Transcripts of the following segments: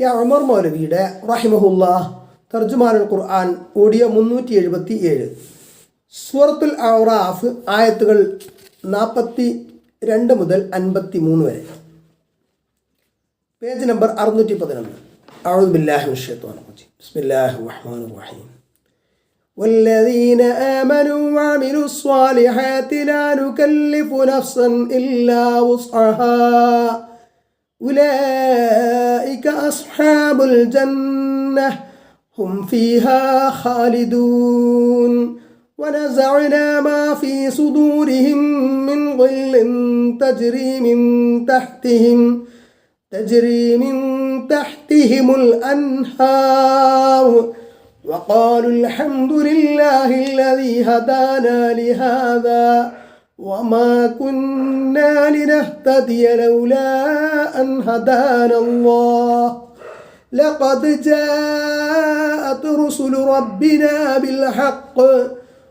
K Amar മൗലവിയുടെ റഹിമഹുല്ല തർജുമാനുൽ ഖുർആൻ audio മുന്നൂറ്റി എഴുപത്തി ഏഴ് സൂറത്തുൽ ഔറാഫ് ആയത്തുകൾ നാൽപ്പത്തി രണ്ട് മുതൽ അൻപത്തി മൂന്ന് വരെ പേജ് നമ്പർ അറുന്നൂറ്റി പതിനൊന്ന് أعوذ بالله من الشيطان الرجيم بسم الله الرحمن الرحيم والذين آمنوا وعملوا الصالحات لا نكلف نفسا إلا وسعها أولئك أصحاب الجنة هم فيها خالدون. ونزعنا ما في صدورهم من غل تجري من تحتهم تجري من تحتهم الأنهار. وقالوا الحمد لله الذي هدانا لهذا. وما كنا لنهتدي لولا أن هدانا الله لقد جاءت رسل ربنا بالحق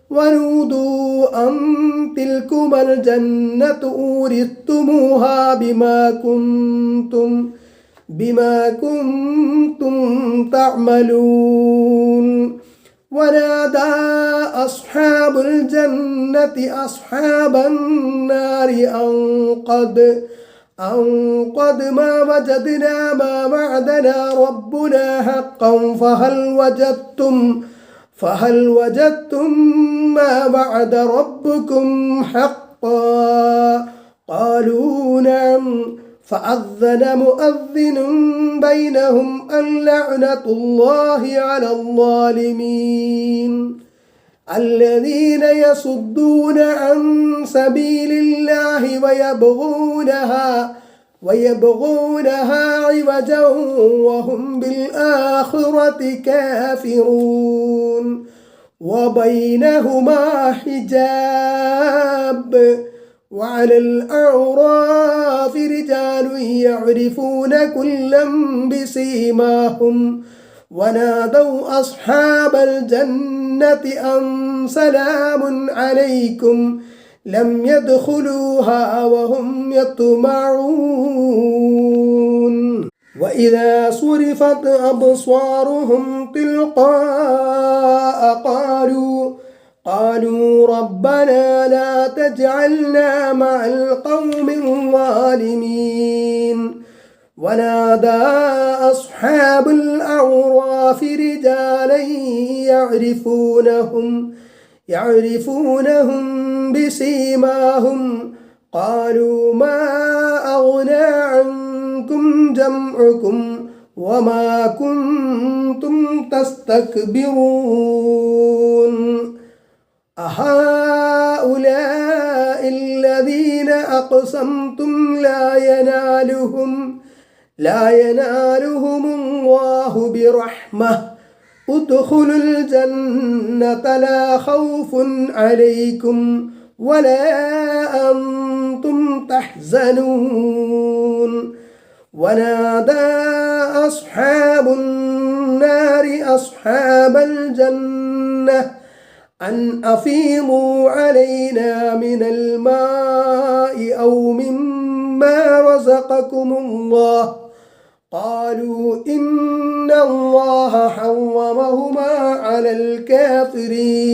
ونودوا أن تلكما الجنة أورثتموها بما كنتم بما كنتم تعملون ونادى أصحاب الجنة أصحاب النار أن قد أن قد ما وجدنا ما وعدنا ربنا حقا فهل وجدتم فهل وجدتم ما وعد ربكم حقا؟ قالوا نعم فأذن مؤذن بينهم اللعنة الله على الظالمين. الذين يصدون عن سبيل الله ويبغونها ويبغونها عوجا وهم بالآخرة كافرون. وبينهما حجاب. وعلى الأعراف رجال يعرفون كلا بسيماهم ونادوا أصحاب الجنة أن سلام عليكم لم يدخلوها وهم يطمعون وإذا صرفت أبصارهم تلقاء قالوا قالوا ربنا لا تجعلنا مع القوم الظالمين ونادى أصحاب الأعراف رجالا يعرفونهم يعرفونهم بسيماهم. قالوا ما أغنى عنكم جمعكم وما كنتم تستكبرون. أهؤلاء الذين أقسمتم لا ينالهم لا ينالهم الله برحمة. ادخلوا الجنة لا خوف عليكم ولا أنتم تحزنون. ونادى أصحاب النار أصحاب الجنة أن أفيضوا علينا من الماء أو مما رزقكم الله. قالوا إن الله حرمهما على الكافرين.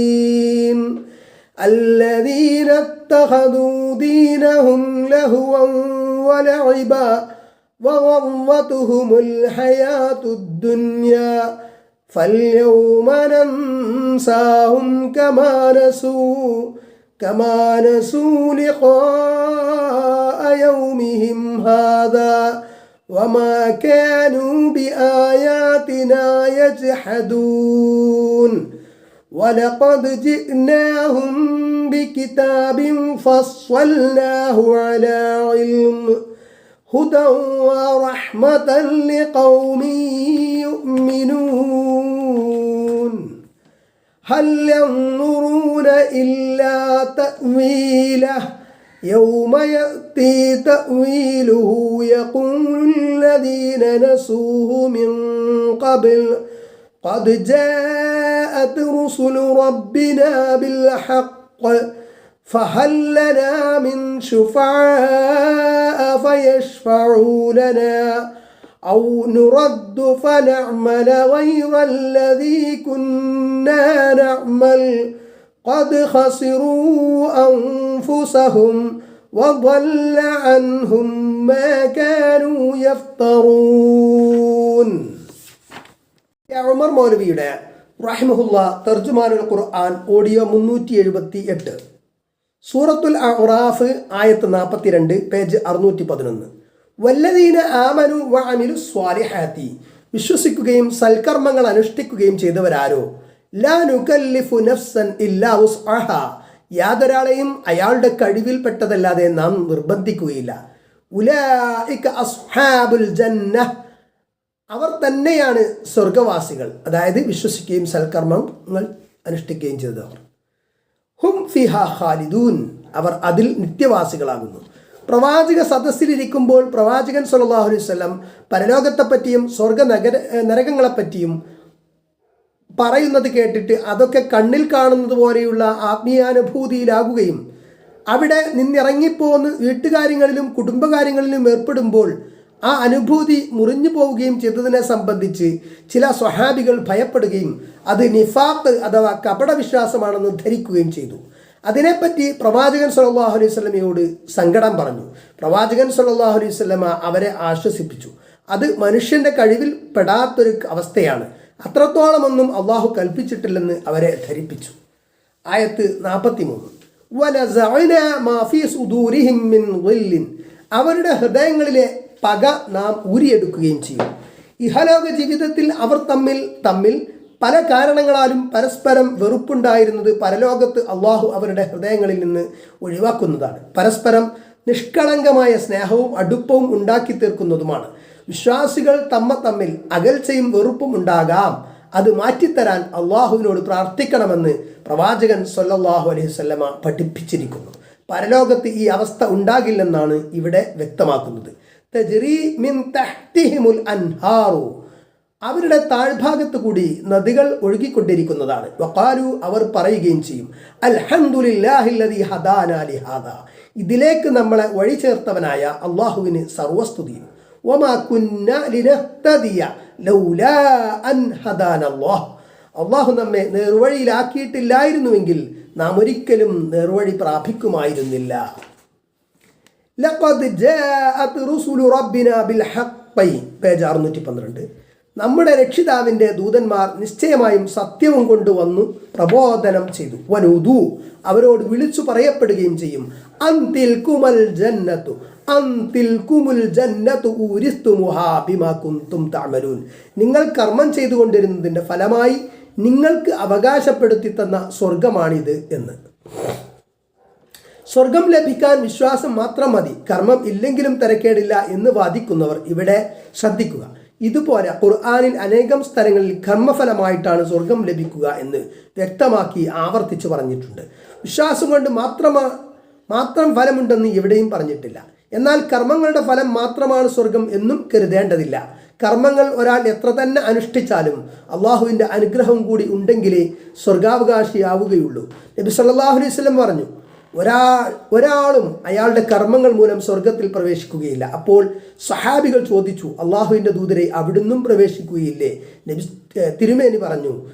الذين اتخذوا دينهم لهوا ولعبا وغرتهم الحياة الدنيا فاليوم ننساهم كما نسوا كما نسوا لقاء يومهم هذا وما كانوا بآياتنا يجحدون. ولقد جئناهم بكتاب فصلناه على علم هدى ورحمة لقوم يؤمنون. هل ينظرون إلا تأويله؟ يوم يأتي تأويله يقول الذين نسوه من قبل قد جاءت رسل ربنا بالحق. فهل لنا من شفعاء فيشفعوا لنا أو نرد فنعمل غير الذي كنا نعمل قد خسروا أنفسهم وضل عنهم ما كانوا يفترون ഉമർ മൗലവിയുടെ റഹിമഹുല്ല തർജുമാനുൽ ഖുർആൻ ഓഡിയോ മുന്നൂറ്റി എഴുപത്തി എട്ട് സൂറത്തുൽ അറാഫ് ആയത്ത് നാൽപ്പത്തിരണ്ട് പേജ് അറുന്നൂറ്റി പതിനൊന്ന് വല്ലതീന ആമനു അമിലു സ്വാലിഹാത്തി. വിശ്വസിക്കുകയും സൽക്കർമ്മങ്ങൾ അനുഷ്ഠിക്കുകയും ചെയ്തവരാരോ? ലാ നഫ്സൻ ഇല്ലാ ഉസ്അഹ യാതൊരാളെയും അയാളുടെ കഴിവിൽപ്പെട്ടതല്ലാതെ നാം നിർബന്ധിക്കുകയില്ല. ഉലായിക അസ്ഹാബുൽ ജന്ന അവർ തന്നെയാണ് സ്വർഗവാസികൾ അതായത് വിശ്വസിക്കുകയും സൽക്കർമ്മങ്ങൾ അനുഷ്ഠിക്കുകയും ചെയ്തവർ. ഹും ഫിഹ ഖാലിദൂൻ. അവർ അതിൽ നിത്യവാസികളാകുന്നു. പ്രവാചക സദസ്സിലിരിക്കുമ്പോൾ പ്രവാചകൻ സല്ലല്ലാഹു അലൈഹി സ്വലം പരലോകത്തെപ്പറ്റിയും സ്വർഗ നഗര നരകങ്ങളെപ്പറ്റിയും പറയുന്നത് കേട്ടിട്ട് അതൊക്കെ കണ്ണിൽ കാണുന്നത് പോലെയുള്ള ആത്മീയാനുഭൂതിയിലാകുകയും അവിടെ നിന്നിറങ്ങിപ്പോന്ന് വീട്ടുകാര്യങ്ങളിലും കുടുംബകാര്യങ്ങളിലും ഏർപ്പെടുമ്പോൾ ആ അനുഭൂതി മുറിഞ്ഞു പോവുകയും ചെയ്തതിനെ സംബന്ധിച്ച് ചില സ്വഹാബികൾ ഭയപ്പെടുകയും അത് നിഫാത്ത് അഥവാ കപടവിശ്വാസമാണെന്ന് ധരിക്കുകയും ചെയ്തു. അതിനെപ്പറ്റി പ്രവാചകൻ സല്ലാഹു അലൈഹി സ്വലമയോട് സങ്കടം പറഞ്ഞു. പ്രവാചകൻ സല്ലാഹു അലൈഹി സ്വലമ അവരെ ആശ്വസിപ്പിച്ചു. അത് മനുഷ്യന്റെ കഴിവിൽ പെടാത്തൊരു അവസ്ഥയാണ്. അത്രത്തോളമൊന്നും അള്ളാഹു കൽപ്പിച്ചിട്ടില്ലെന്ന് അവരെ ധരിപ്പിച്ചു. ആയത്ത് നാൽപ്പത്തി മൂന്ന് അവരുടെ ഹൃദയങ്ങളിലെ പക നാം ഊരിയെടുക്കുകയും ചെയ്യും. ഇഹലോക ജീവിതത്തിൽ അവർ തമ്മിൽ തമ്മിൽ പല കാരണങ്ങളാലും പരസ്പരം വെറുപ്പുണ്ടായിരുന്നത് പരലോകത്ത് അള്ളാഹു അവരുടെ ഹൃദയങ്ങളിൽ നിന്ന് ഒഴിവാക്കുന്നതാണ്. പരസ്പരം നിഷ്കളങ്കമായ സ്നേഹവും അടുപ്പവും ഉണ്ടാക്കി തീർക്കുന്നതുമാണ്. വിശ്വാസികൾ തമ്മ തമ്മിൽ അകൽച്ചയും വെറുപ്പും ഉണ്ടാകാം. അത് മാറ്റിത്തരാൻ അള്ളാഹുവിനോട് പ്രാർത്ഥിക്കണമെന്ന് പ്രവാചകൻ സൊല്ലാഹു അലൈഹി വസല്ലമ പഠിപ്പിച്ചിരിക്കുന്നു. പരലോകത്ത് ഈ അവസ്ഥ ഉണ്ടാകില്ലെന്നാണ് ഇവിടെ വ്യക്തമാക്കുന്നത്. തജ്രി മിൻ തഹ്തിഹിമുൽ അൻഹാറു. അവരുടെ താഴ്ഭാഗത്ത് കൂടി നദികൾ ഒഴുകിക്കൊണ്ടിരിക്കുന്നതാണ്. വഖാലു അവർ പറയുകയും ചെയ്യും അൽഹംദുലില്ലാഹില്ലദി ഹദാനാ ലിഹാദ. ഇതിലേക്ക് നമ്മളെ വഴി ചേർത്തവനായ അള്ളാഹുവിന് സർവസ്തുതിയും. അള്ളാഹു നമ്മെ നേർവഴിയിലാക്കിയിട്ടില്ലായിരുന്നുവെങ്കിൽ നാം ഒരിക്കലും നേർവഴി പ്രാപിക്കുമായിരുന്നില്ല. പേജ് അറുന്നൂറ്റി പന്ത്രണ്ട് നമ്മുടെ രക്ഷിതാവിന്റെ ദൂതന്മാർ നിശ്ചയമായും സത്യവും കൊണ്ടുവന്നു പ്രബോധനം ചെയ്തു. വനൂതു അവരോട് വിളിച്ചു പറയപ്പെടുകയും ചെയ്യും. അന്തിൽ കുമൽ ജന്നത്തു. അന്തിൽ കുമുൽ ജന്നത്തു ഊരിസ്തു കുന്തും തഅമലൂൻ. നിങ്ങൾ കർമ്മം ചെയ്തുകൊണ്ടിരുന്നതിന്റെ ഫലമായി നിങ്ങൾക്ക് അവകാശപ്പെടുത്തി തന്ന സ്വർഗമാണിത് എന്ന്. സ്വർഗം ലഭിക്കാൻ വിശ്വാസം മാത്രം മതി കർമ്മം ഇല്ലെങ്കിലും തിരക്കേടില്ല എന്ന് വാദിക്കുന്നവർ ഇവിടെ ശ്രദ്ധിക്കുക. ഇതുപോലെ ഖുർആാനിൽ അനേകം സ്ഥലങ്ങളിൽ കർമ്മഫലമായിട്ടാണ് സ്വർഗം ലഭിക്കുക എന്ന് വ്യക്തമാക്കി ആവർത്തിച്ച് പറഞ്ഞിട്ടുണ്ട്. വിശ്വാസം കൊണ്ട് മാത്രമാ മാത്രം ഫലമുണ്ടെന്ന് എവിടെയും പറഞ്ഞിട്ടില്ല. എന്നാൽ കർമ്മങ്ങളുടെ ഫലം മാത്രമാണ് സ്വർഗം എന്നും കരുതേണ്ടതില്ല. കർമ്മങ്ങൾ ഒരാൾ എത്ര തന്നെ അനുഷ്ഠിച്ചാലും അള്ളാഹുവിന്റെ അനുഗ്രഹം കൂടി ഉണ്ടെങ്കിലേ സ്വർഗാവകാശിയാവുകയുള്ളൂ. നബി സല്ലല്ലാഹു അലൈഹി വസല്ലം പറഞ്ഞു ഒരാൾ ഒരാളും അയാളുടെ കർമ്മങ്ങൾ മൂലം സ്വർഗത്തിൽ പ്രവേശിക്കുകയില്ല. അപ്പോൾ സഹാബികൾ ചോദിച്ചു അള്ളാഹുവിന്റെ ദൂതരെ അവിടുന്നും പ്രവേശിക്കുകയില്ലേ? നബി തിരുമേനി പറഞ്ഞു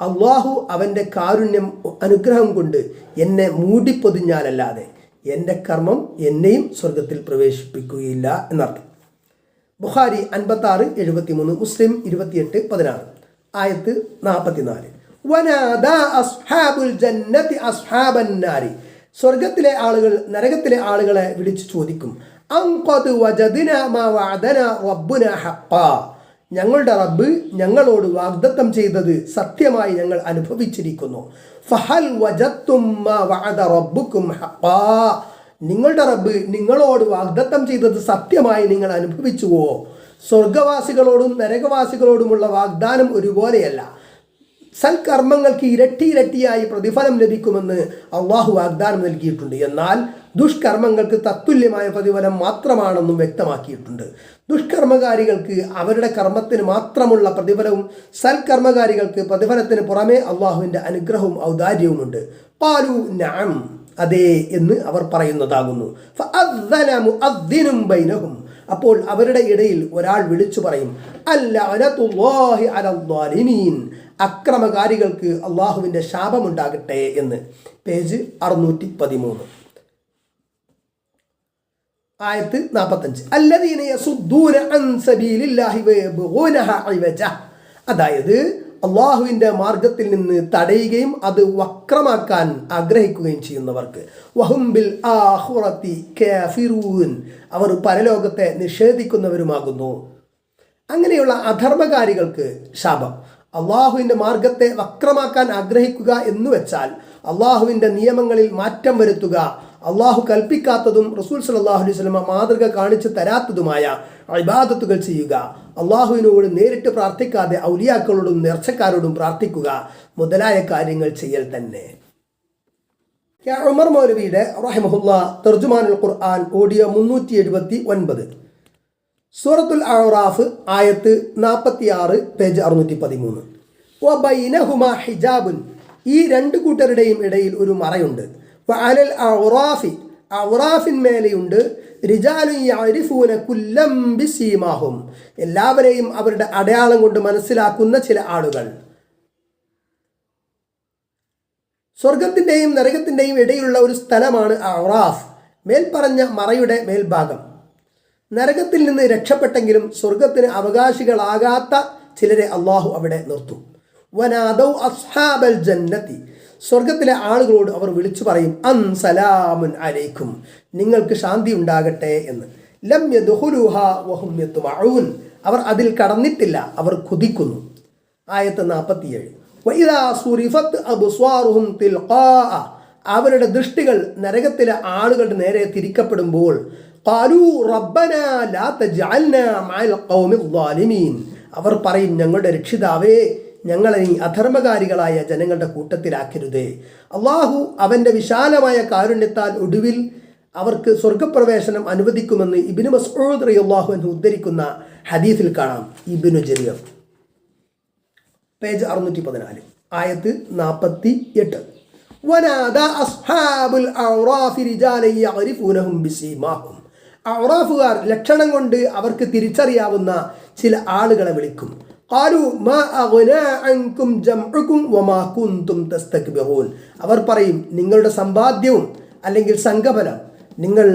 അള്ളാഹു അവന്റെ കാരുണ്യം അനുഗ്രഹം കൊണ്ട് എന്നെ മൂടിപ്പൊതിഞ്ഞാലല്ലാതെ എന്റെ കർമ്മം എന്നെയും സ്വർഗത്തിൽ പ്രവേശിപ്പിക്കുകയില്ല എന്നർത്ഥം. ബുഖാരി അൻപത്താറ് എഴുപത്തി മൂന്ന് മുസ്ലിം ഇരുപത്തിയെട്ട് പതിനാറ്. ആയത്ത് നാൽപ്പത്തിനാല്. വനാദ അസ്ഹാബുൽ അസ്ഹാബന്നാരി സ്വർഗത്തിലെ ആളുകൾ നരകത്തിലെ ആളുകളെ വിളിച്ചു ചോദിക്കും ഞങ്ങളുടെ റബ്ബ് ഞങ്ങളോട് വാഗ്ദത്തം ചെയ്തത് സത്യമായി ഞങ്ങൾ അനുഭവിച്ചിരിക്കുന്നു. ഫഹൽ നിങ്ങളുടെ റബ്ബ് നിങ്ങളോട് വാഗ്ദത്തം ചെയ്തത് സത്യമായി നിങ്ങൾ അനുഭവിച്ചുവോ? സ്വർഗവാസികളോടും നരകവാസികളോടുമുള്ള വാഗ്ദാനം ഒരുപോലെയല്ല. സൽക്കർമ്മങ്ങൾക്ക് ഇരട്ടി ഇരട്ടിയായി പ്രതിഫലം ലഭിക്കുമെന്ന് അള്ളാഹു വാഗ്ദാനം നൽകിയിട്ടുണ്ട്. എന്നാൽ ദുഷ്കർമ്മങ്ങൾക്ക് തത്തുല്യമായ പ്രതിഫലം മാത്രമാണെന്നും വ്യക്തമാക്കിയിട്ടുണ്ട്. ദുഷ്കർമ്മകാരികൾക്ക് അവരുടെ കർമ്മത്തിന് മാത്രമുള്ള പ്രതിഫലവും സൽക്കർമ്മകാരികൾക്ക് പ്രതിഫലത്തിന് പുറമേ അള്ളാഹുവിന്റെ അനുഗ്രഹവും ഔദാര്യവുമുണ്ട്. പാലു നാം അതെ എന്ന് അവർ പറയുന്നതാകുന്നു. ബൈനഹും. അപ്പോൾ അവരുടെ ഇടയിൽ ഒരാൾ വിളിച്ചു പറയും അലദ്ദാലിമീൻ അക്രമകാരികൾക്ക് അള്ളാഹുവിന്റെ ശാപമുണ്ടാകട്ടെ എന്ന്. പേജ് അറുന്നൂറ്റി പതിമൂന്ന് ആയത്ത് നാൽപ്പത്തഞ്ച് അല്ലദീന അൻ സബീലില്ലാഹി അതായത് അള്ളാഹുവിന്റെ മാർഗത്തിൽ നിന്ന് തടയുകയും അത് വക്രമാക്കാൻ ആഗ്രഹിക്കുകയും ചെയ്യുന്നവർക്ക്. വഹുംബിൽ കാഫിറൂൻ. അവർ പരലോകത്തെ നിഷേധിക്കുന്നവരുമാകുന്നു. അങ്ങനെയുള്ള അധർമ്മകാരികൾക്ക് ശാപം. അള്ളാഹുവിന്റെ മാർഗത്തെ വക്രമാക്കാൻ ആഗ്രഹിക്കുക എന്ന് വെച്ചാൽ അള്ളാഹുവിന്റെ നിയമങ്ങളിൽ മാറ്റം വരുത്തുക അള്ളാഹു കൽപ്പിക്കാത്തതും റസൂൽ സലാഹു അലൈഹി സ്വലമ മാതൃക കാണിച്ചു തരാത്തതുമായ ഇബാദത്തുകൾ ചെയ്യുക അള്ളാഹുവിനോട് നേരിട്ട് പ്രാർത്ഥിക്കാതെ ഔലിയാക്കളോടും നേർച്ചക്കാരോടും പ്രാർത്ഥിക്കുക മുതലായ കാര്യങ്ങൾ ചെയ്യൽ തന്നെ. ഉമർ മൗലവിയുടെ റഹിമഹുല്ല തർജുമാനുൽ ഖുർആൻ ഓഡിയോ മുന്നൂറ്റി എഴുപത്തി ഒൻപത്. സൂറത്തുൽ അറാഫ് ആയത്ത് നാൽപ്പത്തി ആറ് പേജ് അറുന്നൂറ്റി പതിമൂന്ന് വ ബൈനഹുമ ഹിജാബുൻ. ഈ രണ്ട് കൂട്ടരുടെയും ഇടയിൽ ഒരു മറയുണ്ട്. വ അലൽ യഅരിഫൂന കുല്ലം ബിസീമാഹും. എല്ലാവരെയും അവരുടെ അടയാളം കൊണ്ട് മനസ്സിലാക്കുന്ന ചില ആളുകൾ. സ്വർഗത്തിന്റെയും നരകത്തിന്റെയും ഇടയിലുള്ള ഒരു സ്ഥലമാണ് ഔറാഫ് മേൽപ്പറഞ്ഞ മറയുടെ മേൽഭാഗം. നരകത്തിൽ നിന്ന് രക്ഷപ്പെട്ടെങ്കിലും സ്വർഗത്തിന് അവകാശികളാകാത്ത ചിലരെ അള്ളാഹു അവിടെ നിർത്തും. വനാദൗ അസ്ഹാബൽ ജന്നത്തി. സ്വർഗത്തിലെ ആളുകളോട് അവർ വിളിച്ചു പറയും അൻ സലാമുൻ അലൈക്കും. നിങ്ങൾക്ക് ശാന്തി ഉണ്ടാകട്ടെ എന്ന്. ലം വഹും അവർ അതിൽ കടന്നിട്ടില്ല അവർ കുതിക്കുന്നു. ആയത്ത് നാൽപ്പത്തിയേഴ് അവരുടെ ദൃഷ്ടികൾ നരകത്തിലെ ആളുകളുടെ നേരെ തിരിക്കപ്പെടുമ്പോൾ ഖാലൂ റബ്ബനാ ലാ മഅൽ ഖൗമി അവർ പറയും ഞങ്ങളുടെ രക്ഷിതാവേ ഞങ്ങളെ ഈ അധർമ്മകാരികളായ ജനങ്ങളുടെ കൂട്ടത്തിലാക്കരുതേ. അള്ളാഹു അവന്റെ വിശാലമായ കാരുണ്യത്താൽ ഒടുവിൽ അവർക്ക് സ്വർഗപ്രവേശനം അനുവദിക്കുമെന്ന് ഇബിനു മസ്ഊദ് റളിയല്ലാഹു അൻഹു ഉദ്ധരിക്കുന്ന ഹദീസിൽ കാണാം. ഇബിനു ജരിയം പേജ് അറുന്നൂറ്റി പതിനാല് ആയത്ത് നാൽപ്പത്തി എട്ട് വനാദ അസ്ഹാബുൽ ഔറാഫി റിജാലൻ യഅരിഫൂനഹും ബിസീമാഹും. ഔറാഫുകാർ ലക്ഷണം കൊണ്ട് അവർക്ക് തിരിച്ചറിയാവുന്ന ചില ആളുകളെ വിളിക്കും. കാലു അവർ പറയും നിങ്ങളുടെ സമ്പാദ്യവും അല്ലെങ്കിൽ സംഗമനം നിങ്ങൾ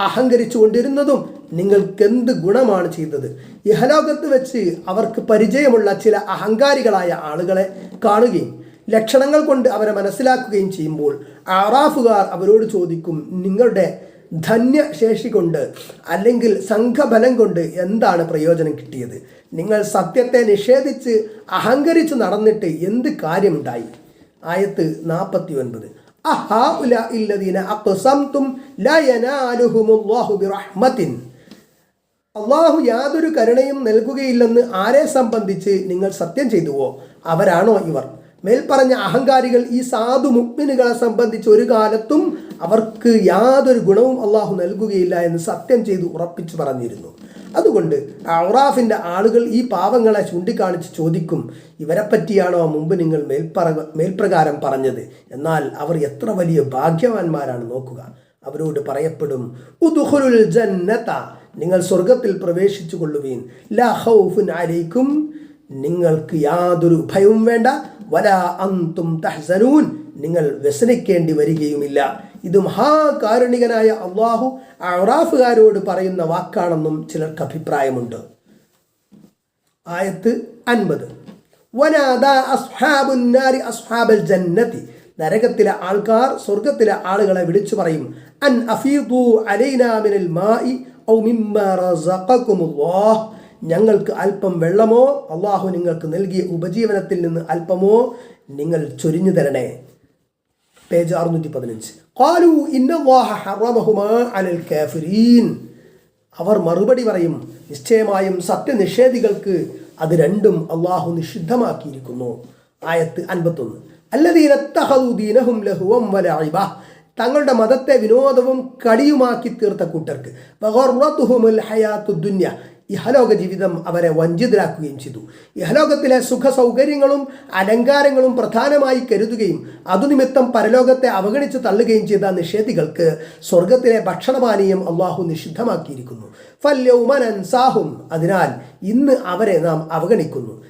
അഹങ്കരിച്ചു കൊണ്ടിരുന്നതും നിങ്ങൾക്ക് എന്ത് ഗുണമാണ് ചെയ്തത്? ഇഹലോകത്ത് വെച്ച് അവർക്ക് പരിചയമുള്ള ചില അഹങ്കാരികളായ ആളുകളെ കാണുകയും ലക്ഷണങ്ങൾ കൊണ്ട് അവരെ മനസ്സിലാക്കുകയും ചെയ്യുമ്പോൾ ആറാഫുകാർ അവരോട് ചോദിക്കും നിങ്ങളുടെ ധന്യശേഷി കൊണ്ട് അല്ലെങ്കിൽ സംഘബലം കൊണ്ട് എന്താണ് പ്രയോജനം കിട്ടിയത്? നിങ്ങൾ സത്യത്തെ നിഷേധിച്ച് അഹങ്കരിച്ച് നടന്നിട്ട് എന്ത് കാര്യമുണ്ടായി? ആയത്ത് നാൽപ്പത്തി ഒൻപത് അള്ളാഹു യാതൊരു കരുണയും നൽകുകയില്ലെന്ന് ആരെ സംബന്ധിച്ച് നിങ്ങൾ സത്യം ചെയ്തുവോ? അവരാണോ ഇവർ? മേൽപ്പറഞ്ഞ അഹങ്കാരികൾ ഈ സാധു മുക്മിനുകളെ സംബന്ധിച്ച് ഒരു കാലത്തും അവർക്ക് യാതൊരു ഗുണവും അള്ളാഹു നൽകുകയില്ല എന്ന് സത്യം ചെയ്ത് ഉറപ്പിച്ചു പറഞ്ഞിരുന്നു. അതുകൊണ്ട് ഔറാഫിന്റെ ആളുകൾ ഈ പാവങ്ങളെ ചൂണ്ടിക്കാണിച്ച് ചോദിക്കും ഇവരെ പറ്റിയാണോ മുമ്പ് നിങ്ങൾ മേൽപ്പറ മേൽപ്രകാരം പറഞ്ഞത്? എന്നാൽ അവർ എത്ര വലിയ ഭാഗ്യവാന്മാരാണ് നോക്കുക. അവരോട് പറയപ്പെടും ജന്നത നിങ്ങൾ സ്വർഗത്തിൽ പ്രവേശിച്ചു കൊള്ളുവീൻ ലാ ഖൗഫുൻ അലൈക്കും നിങ്ങൾക്ക് യാതൊരു ഭയവും വേണ്ട. വല അന്തും തഹ്സനൂൻ. നിങ്ങൾ വ്യസനിക്കേണ്ടി വരികയുമില്ല. ഇത് മഹാകാരുണികനായ അള്ളാഹു അറാഫുകാരോട് പറയുന്ന വാക്കാണെന്നും ചിലർക്ക് അഭിപ്രായമുണ്ട്. ആയത്ത് അൻപത്. നരകത്തിലെ ആൾക്കാർ സ്വർഗത്തിലെ ആളുകളെ വിളിച്ചു പറയും അൻ അഫീദു അലൈനാ മിനൽ മാഇ ഔ മിമ്മ ഞങ്ങൾക്ക് അല്പം വെള്ളമോ? അള്ളാഹു നിങ്ങൾക്ക് നൽകിയ ഉപജീവനത്തിൽ നിന്ന് അല്പമോ നിങ്ങൾ ചൊരിഞ്ഞു തരണേ. പേജ് അറുന്നൂറ്റി പതിനഞ്ച് അവർ മറുപടി പറയും നിശ്ചയമായും സത്യനിഷേധികൾക്ക് അത് രണ്ടും അള്ളാഹു നിഷിദ്ധമാക്കിയിരിക്കുന്നു. ആയത്ത് അൻപത്തൊന്ന്. അല്ലദീനത്തഹദീനഹും ലഹുവം വലഇബ. തങ്ങളുടെ മതത്തെ വിനോദവും കടിയുമാക്കി തീർത്ത കൂട്ടർക്ക്. ഹയാത്തു ദുന്യ ഇഹലോക ജീവിതം അവരെ വഞ്ചിതരാക്കുകയും ചെയ്തു. ഇഹലോകത്തിലെ സുഖ സൗകര്യങ്ങളും അലങ്കാരങ്ങളും പ്രധാനമായി കരുതുകയും അതുനിമിത്തം പരലോകത്തെ അവഗണിച്ച് തള്ളുകയും ചെയ്ത നിഷേധികൾക്ക് സ്വർഗത്തിലെ ഭക്ഷണപാനീയം അള്ളാഹു നിഷിദ്ധമാക്കിയിരിക്കുന്നു. ഫല്യൗമനൻസാഹും അതിനാൽ ഇന്ന് അവരെ നാം അവഗണിക്കുന്നു.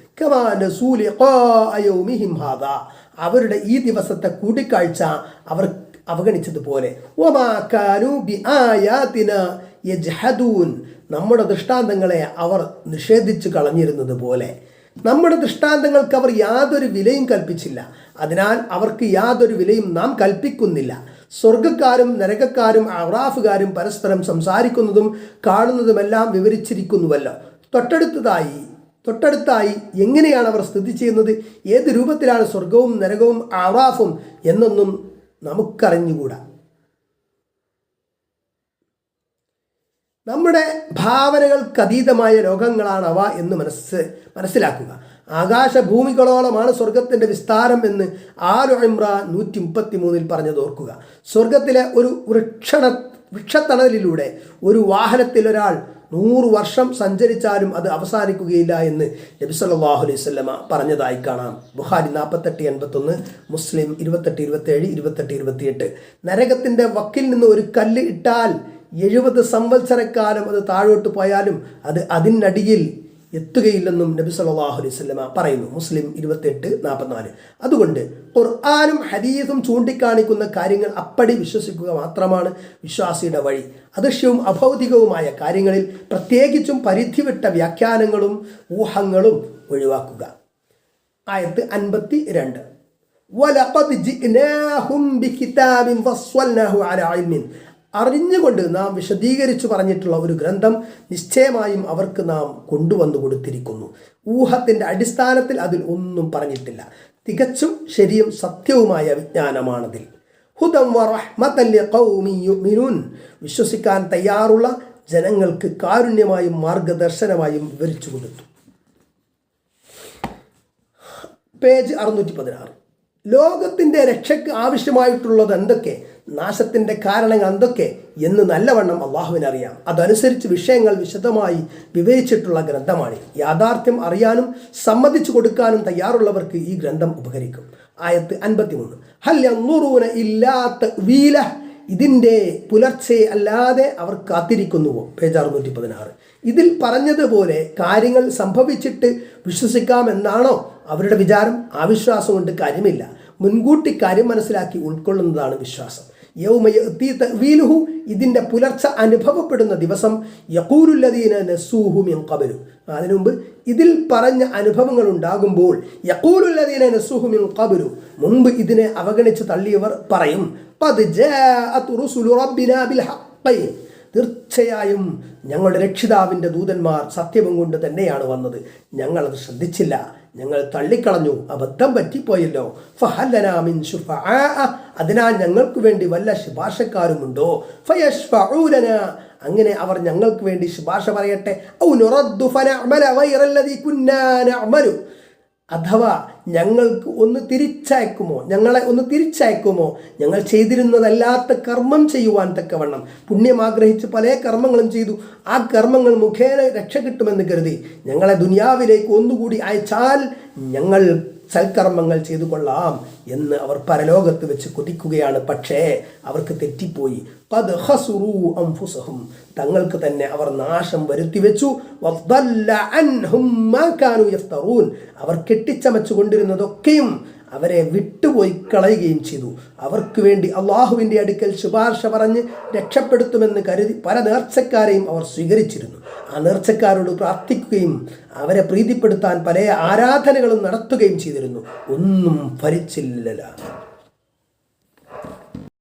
അവരുടെ ഈ ദിവസത്തെ കൂടിക്കാഴ്ച അവർ അവഗണിച്ചതുപോലെ. യജ്ഹദൂൻ. നമ്മുടെ ദൃഷ്ടാന്തങ്ങളെ അവർ നിഷേധിച്ചു കളഞ്ഞിരുന്നത് പോലെ. നമ്മുടെ ദൃഷ്ടാന്തങ്ങൾക്ക് അവർ യാതൊരു വിലയും കൽപ്പിച്ചില്ല. അതിനാൽ അവർക്ക് യാതൊരു വിലയും നാം കൽപ്പിക്കുന്നില്ല. സ്വർഗക്കാരും നരകക്കാരും അറാഫുകാരും പരസ്പരം സംസാരിക്കുന്നതും കാണുന്നതുമെല്ലാം വിവരിച്ചിരിക്കുന്നുവല്ലോ. തൊട്ടടുത്തതായി തൊട്ടടുത്തായി എങ്ങനെയാണ് അവർ സ്ഥിതി ചെയ്യുന്നത്? ഏത് രൂപത്തിലാണ് സ്വർഗവും നരകവും അറാഫും എന്നൊന്നും നമുക്കറിഞ്ഞുകൂടാ. നമ്മുടെ ഭാവനകൾക്ക് അതീതമായ ലോകങ്ങളാണവ എന്ന് മനസ്സ് മനസ്സിലാക്കുക. ആകാശഭൂമികളോളമാണ് സ്വർഗത്തിന്റെ വിസ്താരം എന്ന് ആലു ഇമ്രാൻ നൂറ്റി മുപ്പത്തി മൂന്നിൽ പറഞ്ഞതോർക്കുക സ്വർഗത്തിലെ ഒരു വൃക്ഷണ വൃക്ഷത്തണലിലൂടെ ഒരു വാഹനത്തിൽ ഒരാൾ നൂറ് വർഷം സഞ്ചരിച്ചാലും അത് അവസാനിക്കുകയില്ല എന്ന് നബി സല്ലല്ലാഹു അലൈഹി സ്വല്ല പറഞ്ഞതായി കാണാം. ബുഹാരി നാൽപ്പത്തെട്ട് എൺപത്തൊന്ന് മുസ്ലിം ഇരുപത്തെട്ട് ഇരുപത്തേഴ് ഇരുപത്തെട്ട് ഇരുപത്തിയെട്ട്. നരകത്തിന്റെ വക്കിൽ നിന്ന് ഒരു കല്ല് ഇട്ടാൽ എഴുപത് സംവത്സരക്കാലം അത് താഴോട്ട് പോയാലും അത് അതിനടിയിൽ എത്തുകയില്ലെന്നും നബി സല്ലാഹു അലൈഹി വസല്ലമ പറയുന്നു. മുസ്ലിം ഇരുപത്തെട്ട് നാൽപ്പത്തിനാല് അതുകൊണ്ട് ഖുർആാനും ഹദീസും ചൂണ്ടിക്കാണിക്കുന്ന കാര്യങ്ങൾ അപ്പടി വിശ്വസിക്കുക മാത്രമാണ് വിശ്വാസിയുടെ വഴി. അദൃശ്യവും അഭൗതികവുമായ കാര്യങ്ങളിൽ പ്രത്യേകിച്ചും പരിധിവിട്ട വ്യാഖ്യാനങ്ങളും ഊഹങ്ങളും ഒഴിവാക്കുക. ആയത്ത് അൻപത്തി രണ്ട് അറിഞ്ഞുകൊണ്ട് നാം വിശദീകരിച്ചു പറഞ്ഞിട്ടുള്ള ഒരു ഗ്രന്ഥം നിശ്ചയമായും അവർക്ക് നാം കൊണ്ടുവന്നു കൊടുത്തിരിക്കുന്നു. ഊഹത്തിന്റെ അടിസ്ഥാനത്തിൽ അതിൽ ഒന്നും പറഞ്ഞിട്ടില്ല. തികച്ചും ശരിയും സത്യവുമായ വിജ്ഞാനമാണതിൽ. ഹുദം വിശ്വസിക്കാൻ തയ്യാറുള്ള ജനങ്ങൾക്ക് കാരുണ്യമായും മാർഗദർശനമായും വിവരിച്ചു കൊടുത്തു. പേജ് അറുന്നൂറ്റി പതിനാറ് ലോകത്തിന്റെ രക്ഷയ്ക്ക് ആവശ്യമായിട്ടുള്ളത് എന്തൊക്കെ? നാശത്തിന്റെ കാരണങ്ങൾ എന്തൊക്കെ എന്ന് നല്ലവണ്ണം അള്ളാഹുവിനറിയാം. അതനുസരിച്ച് വിഷയങ്ങൾ വിശദമായി വിവരിച്ചിട്ടുള്ള ഗ്രന്ഥമാണ്. യാഥാർത്ഥ്യം അറിയാനും സമ്മതിച്ചു കൊടുക്കാനും തയ്യാറുള്ളവർക്ക് ഈ ഗ്രന്ഥം ഉപകരിക്കും. ആയത്ത് അൻപത്തിമൂന്ന്. ഹല്ലൂറൂന ഇല്ലാത്ത വീല ഇതിന്റെ പുലർച്ചെ അല്ലാതെ അവർ കാത്തിരിക്കുന്നുവോ? പേജ് അറുന്നൂറ്റി പതിനാറ് ഇതിൽ പറഞ്ഞതുപോലെ കാര്യങ്ങൾ സംഭവിച്ചിട്ട് വിശ്വസിക്കാമെന്നാണോ അവരുടെ വിചാരം? ആവിശ്വാസം വിശ്വാസം കൊണ്ട് കാര്യമില്ല. മുൻകൂട്ടി കാര്യം മനസ്സിലാക്കി ഉൾക്കൊള്ളുന്നതാണ് വിശ്വാസം. തവീലുഹു ഇതിന്റെ പുലർച്ച അനുഭവപ്പെടുന്ന ദിവസം യക്കൂരുല്ലതീന നസൂഹും കബലു ഖബലു. അതിനു മുമ്പ് ഇതിൽ പറഞ്ഞ അനുഭവങ്ങൾ ഉണ്ടാകുമ്പോൾ യക്കൂരുല്ലതീന നസൂഹും കബലു മുമ്പ് ഇതിനെ അവഗണിച്ച് തള്ളിയവർ പറയും "ഖദ് ജാഅത് റുസുലു റബ്ബിനാ ബിൽ ഹഖ്." തീർച്ചയായും ഞങ്ങളുടെ രക്ഷിതാവിന്റെ ദൂതന്മാർ സത്യവും കൊണ്ട് തന്നെയാണ് വന്നത്. ഞങ്ങളത് ശ്രദ്ധിച്ചില്ല. ഞങ്ങൾ തള്ളിക്കളഞ്ഞു. അബദ്ധം പറ്റിപ്പോയല്ലോ. അതിനാൽ ഞങ്ങൾക്ക് വേണ്ടി വല്ല ശുപാർശക്കാരുമുണ്ടോ? അങ്ങനെ അവർ ഞങ്ങൾക്ക് വേണ്ടി ശുപാർശ പറയട്ടെ. ഔ കുന്നാ അഥവാ ഞങ്ങൾക്ക് ഒന്ന് തിരിച്ചയക്കുമോ? ഞങ്ങളെ ഒന്ന് തിരിച്ചയക്കുമോ? ഞങ്ങൾ ചെയ്തിരുന്നതല്ലാത്ത കർമ്മം ചെയ്യുവാൻ തക്കവണ്ണം. പുണ്യം ആഗ്രഹിച്ച് പല കർമ്മങ്ങളും ചെയ്തു. ആ കർമ്മങ്ങൾ മുഖേന രക്ഷ കിട്ടുമെന്ന് കരുതി ഞങ്ങളെ ദുനിയാവിലേക്ക് ഒന്നുകൂടി അയച്ചാൽ ഞങ്ങൾ സൽക്കർമ്മങ്ങൾ ചെയ്തു കൊള്ളാം എന്ന് അവർ പരലോകത്ത് വെച്ച് കൊതിക്കുകയാണ്. പക്ഷേ അവർക്ക് തെറ്റിപ്പോയി. തങ്ങൾക്ക് തന്നെ അവർ നാശം വരുത്തി വെച്ചു അവർ കെട്ടിച്ചമച്ചു കൊണ്ടിരുന്നതൊക്കെയും അവരെ വിട്ടുപോയി കളയുകയും ചെയ്തു. അവർക്ക് വേണ്ടി അള്ളാഹുവിന്റെ അടുക്കൽ ശുപാർശ പറഞ്ഞ് രക്ഷപ്പെടുത്തുമെന്ന് കരുതി പല നേർച്ചക്കാരെയും അവർ സ്വീകരിച്ചിരുന്നു. ആ നേർച്ചക്കാരോട് പ്രാർത്ഥിക്കുകയും അവരെ പ്രീതിപ്പെടുത്താൻ പല ആരാധനകളും നടത്തുകയും ചെയ്തിരുന്നു. ഒന്നും ഭരിച്ചില്ല